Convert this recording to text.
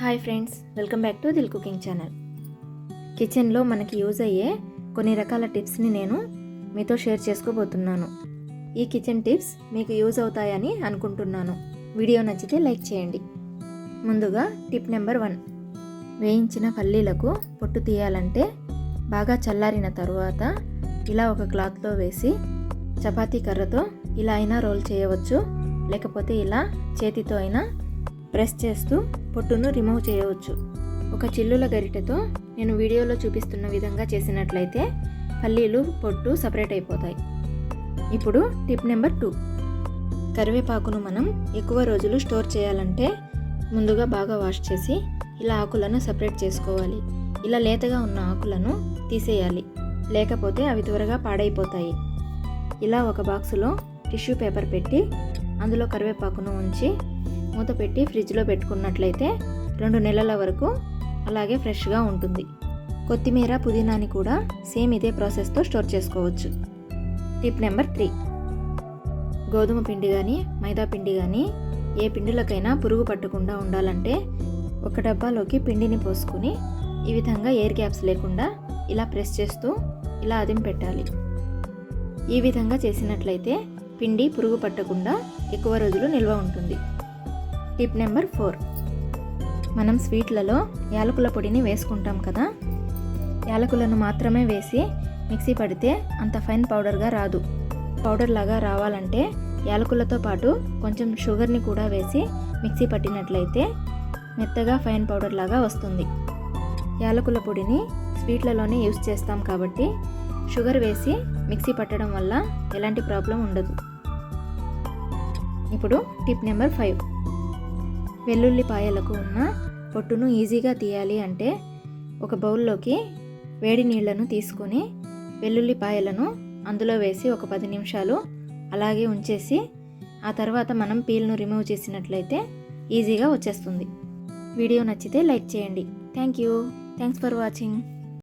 Hi friends welcome back to Dil cooking channel. కిచెన్లో మనకి use అయ్యే కొన్ని రకాల టిప్స్ని నేను మీతో షేర్ చేసుకోబోతున్నాను. ఈ కిచెన్ టిప్స్ మీకు యూజ్ అవుతాయని అనుకుంటున్నాను. వీడియో నచ్చితే లైక్ చేయండి. ముందుగా టిప్ నెంబర్ వన్. వేయించిన పల్లీలకు పొట్టు తీయాలంటే బాగా చల్లారిన తరువాత ఇలా ఒక క్లాత్లో వేసి చపాతీ కర్రతో ఇలా అయినా రోల్ చేయవచ్చు. లేకపోతే ఇలా చేతితో అయినా ప్రెస్ చేస్తూ పొట్టును రిమూవ్ చేయవచ్చు. ఒక చిల్లుల గరిటెతో నేను వీడియోలో చూపిస్తున్న విధంగా చేసినట్లయితే పల్లీలు పొట్టు సపరేట్ అయిపోతాయి. ఇప్పుడు టిప్ నెంబర్ టూ. కరివేపాకును మనం ఎక్కువ రోజులు స్టోర్ చేయాలంటే ముందుగా బాగా వాష్ చేసి ఇలా ఆకులను సపరేట్ చేసుకోవాలి. ఇలా లేతగా ఉన్న ఆకులను తీసేయాలి. లేకపోతే అవి త్వరగా పాడైపోతాయి. ఇలా ఒక బాక్సులో టిష్యూ పేపర్ పెట్టి అందులో కరివేపాకును ఉంచి మూత పెట్టి ఫ్రిడ్జ్లో పెట్టుకున్నట్లయితే రెండు నెలల వరకు అలాగే ఫ్రెష్గా ఉంటుంది. కొత్తిమీర పుదీనాని కూడా సేమ్ ఇదే ప్రాసెస్తో స్టోర్ చేసుకోవచ్చు. Tip number three. గోధుమ పిండి కానీ మైదా పిండి కానీ ఏ పిండిలకైనా పురుగు పట్టకుండా ఉండాలంటే ఒక డబ్బాలోకి పిండిని పోసుకుని ఈ విధంగా ఎయిర్ గ్యాప్స్ లేకుండా ఇలా ప్రెస్ చేస్తూ ఇలా అదిం పెట్టాలి. ఈ విధంగా చేసినట్లయితే పిండి పురుగు పట్టకుండా ఎక్కువ రోజులు నిల్వ ఉంటుంది. Tip number four. మనం స్వీట్లలో యాలకుల పొడిని వేసుకుంటాం కదా? యాలకులను మాత్రమే వేసి మిక్సీ పడితే అంత ఫైన్ పౌడర్గా రాదు. పౌడర్ లాగా రావాలంటే యాలకులతో పాటు కొంచెం షుగర్ని కూడా వేసి మిక్సీ పట్టినట్లయితే మెత్తగా ఫైన్ పౌడర్ లాగా వస్తుంది. యాలకుల పొడిని స్వీట్లలోనే యూస్ చేస్తాం కాబట్టి షుగర్ వేసి మిక్సీ పట్టడం వల్ల ఎలాంటి ప్రాబ్లం ఉండదు. ఇప్పుడు టిప్ నెంబర్ ఫైవ్. వెల్లుల్లిపాయలకు ఉన్న పొట్టును ఈజీగా తీయాలి అంటే ఒక బౌల్లోకి వేడి నీళ్ళను తీసుకొని వెల్లుల్లిపాయలను అందులో వేసి ఒక పది నిమిషాలు అలాగే ఉంచేసి ఆ తర్వాత మనం పీల్ను రిమూవ్ చేసినట్లయితే ఈజీగా వచ్చేస్తుంది. వీడియో నచ్చితే లైక్ చేయండి. Thank you. Thanks for watching.